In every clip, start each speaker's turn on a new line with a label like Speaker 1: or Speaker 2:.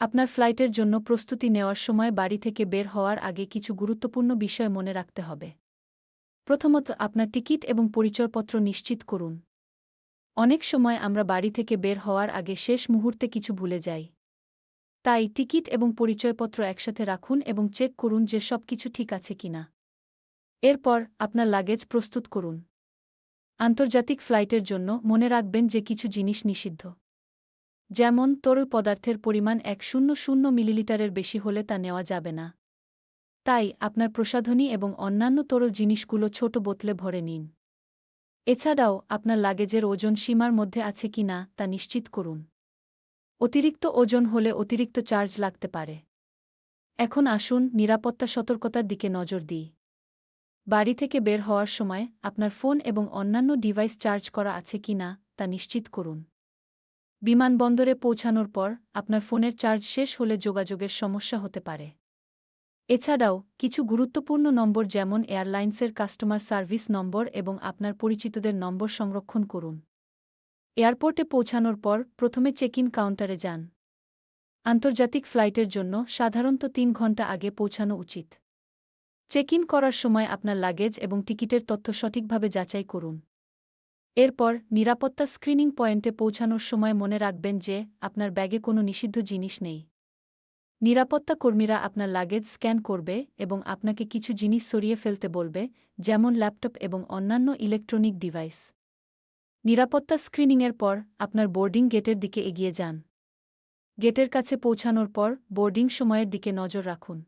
Speaker 1: আপনার ফ্লাইটের জন্য প্রস্তুতি নেওয়ার সময় বাড়ি থেকে বের হওয়ার আগে কিছু গুরুত্বপূর্ণ বিষয় মনে রাখতে হবে। প্রথমত, আপনার টিকিট এবং পরিচয়পত্র নিশ্চিত করুন। অনেক সময় আমরা বাড়ি থেকে বের হওয়ার আগে শেষ মুহূর্তে কিছু ভুলে যাই। তাই টিকিট এবং পরিচয়পত্র একসাথে রাখুন এবং চেক করুন যে সব কিছু ঠিক আছে কিনা। এরপর, আপনার লাগেজ প্রস্তুত করুন। আন্তর্জাতিক ফ্লাইটের জন্য মনে রাখবেন যে কিছু জিনিস নিষিদ্ধ। যেমন, তরল পদার্থের পরিমাণ এক শূন্য শূন্য মিলিলিটারের বেশি হলে তা নেওয়া যাবে না। তাই, আপনার প্রসাধনী এবং অন্যান্য তরল জিনিসগুলো ছোট বোতলে ভরে নিন। এছাড়াও, আপনার লাগেজের ওজন সীমার মধ্যে আছে কিনা তা নিশ্চিত করুন। অতিরিক্ত ওজন হলে অতিরিক্ত চার্জ লাগতে পারে। এখন আসুন, নিরাপত্তা সতর্কতার দিকে নজর দিই। বাড়ি থেকে বের হওয়ার সময়, আপনার ফোন এবং অন্যান্য ডিভাইস চার্জ করা আছে কিনা তা নিশ্চিত করুন। বিমানবন্দরে পৌঁছানোর পর আপনার ফোনের চার্জ শেষ হলে যোগাযোগের সমস্যা হতে পারে। এছাড়াও, কিছু গুরুত্বপূর্ণ নম্বর যেমন এয়ারলাইন্সের কাস্টমার সার্ভিস নম্বর এবং আপনার পরিচিতদের নম্বর সংরক্ষণ করুন। এয়ারপোর্টে পৌঁছানোর পর প্রথমে চেক ইন কাউন্টারে যান। আন্তর্জাতিক ফ্লাইটের জন্য সাধারণত তিন ঘণ্টা আগে পৌঁছানো উচিত। চেক ইন করার সময় আপনার লাগেজ এবং টিকিটের তথ্য সঠিকভাবে যাচাই করুন। এরপর নিরাপত্তা স্ক্রিনিং পয়েন্টে পৌঁছানোর সময় মনে রাখবেন যে আপনার ব্যাগে কোনো নিষিদ্ধ জিনিস নেই। নিরাপত্তা কর্মীরা আপনার লাগেজ স্ক্যান করবে এবং আপনাকে কিছু জিনিস সরিয়ে ফেলতে বলবে, যেমন ল্যাপটপ এবং অন্যান্য ইলেকট্রনিক ডিভাইস। নিরাপত্তা স্ক্রিনিংয়ের পর আপনার বোর্ডিং গেটের দিকে এগিয়ে যান। গেটের কাছে পৌঁছানোর পর বোর্ডিং সময়ের দিকে নজর রাখুন।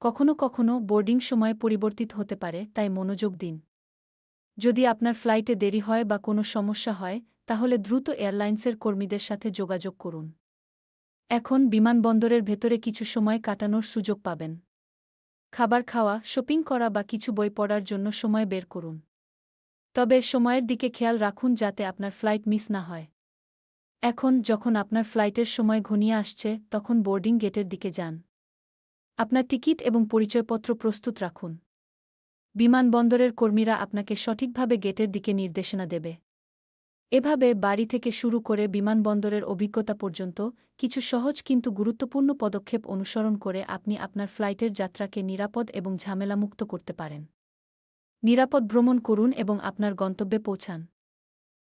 Speaker 1: কখনো কখনো বোর্ডিং সময় পরিবর্তিত হতে পারে, তাই মনোযোগ দিন। যদি আপনার ফ্লাইটে দেরি হয় বা কোনো সমস্যা হয়, তাহলে দ্রুত এয়ারলাইন্সের কর্মীদের সাথে যোগাযোগ করুন। এখন বিমানবন্দরের ভেতরে কিছু সময় কাটানোর সুযোগ পাবেন। খাবার খাওয়া, শপিং করা বা কিছু বই পড়ার জন্য সময় বের করুন। তবে সময়ের দিকে খেয়াল রাখুন যাতে আপনার ফ্লাইট মিস না হয়। এখন যখন আপনার ফ্লাইটের সময় ঘনিয়ে আসছে, তখন বোর্ডিং গেটের দিকে যান। আপনার টিকিট এবং পরিচয়পত্র প্রস্তুত রাখুন। বিমানবন্দরের কর্মীরা আপনাকে সঠিকভাবে গেটের দিকে নির্দেশনা দেবে। এভাবে বাড়ি থেকে শুরু করে বিমানবন্দরের অভিজ্ঞতা পর্যন্ত কিছু সহজ কিন্তু গুরুত্বপূর্ণ পদক্ষেপ অনুসরণ করে আপনি আপনার ফ্লাইটের যাত্রাকে নিরাপদ এবং ঝামেলামুক্ত করতে পারেন। নিরাপদ ভ্রমণ করুন এবং আপনার গন্তব্যে পৌঁছান।